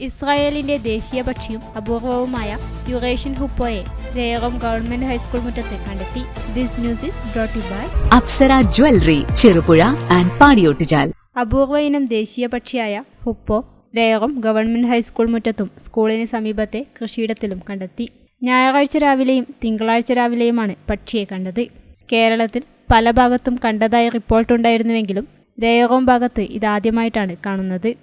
ഇസ്രായേലിന്റെ ദേശീയ പക്ഷിയും അപൂർവവുമായ യുറേഷ്യൻ ഹുപ്പോയെ രേറം ഗവൺമെന്റ് ഹൈസ്കൂൾ മുറ്റത്ത് കണ്ടെത്തി. This news is brought by Apsara jewellery Cherupuzha and Padiyottuchal. അപൂർവ ഇനം ദേശീയ പക്ഷിയായ ഹുപ്പോ രേറം ഗവൺമെന്റ് ഹൈസ്കൂൾ മുറ്റത്തും സ്കൂളിന് സമീപത്തെ കൃഷിയിടത്തിലും കണ്ടെത്തി. ഞായറാഴ്ച രാവിലെയും തിങ്കളാഴ്ച രാവിലെയുമാണ് പക്ഷിയെ കണ്ടത്. കേരളത്തിൽ പല ഭാഗത്തും കണ്ടതായി റിപ്പോർട്ടുണ്ടായിരുന്നുവെങ്കിലും രേറോം ഭാഗത്ത് ഇതാദ്യമായിട്ടാണ് കാണുന്നത്.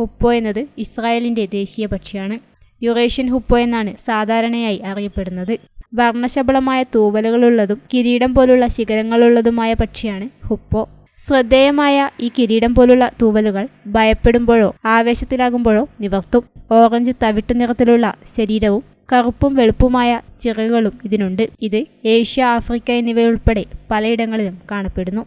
ഹുപ്പോ എന്നത് ഇസ്രായേലിന്റെ ദേശീയ പക്ഷിയാണ്. യുറേഷ്യൻ ഹുപ്പോ എന്നാണ് സാധാരണയായി അറിയപ്പെടുന്നത്. വർണശബളമായ തൂവലുകളുള്ളതും കിരീടം പോലുള്ള ശിഖരങ്ങളുള്ളതുമായ പക്ഷിയാണ് ഹുപ്പോ. ശ്രദ്ധേയമായ ഈ കിരീടം പോലുള്ള തൂവലുകൾ ഭയപ്പെടുമ്പോഴോ ആവേശത്തിലാകുമ്പോഴോ നിവർത്തും. ഓറഞ്ച് തവിട്ടു നിറത്തിലുള്ള ശരീരവും കറുപ്പും വെളുപ്പുമായ ചിറകുകളും ഇതിനുണ്ട്. ഇത് ഏഷ്യ ആഫ്രിക്ക എന്നിവയുൾപ്പെടെ പലയിടങ്ങളിലും കാണപ്പെടുന്നു.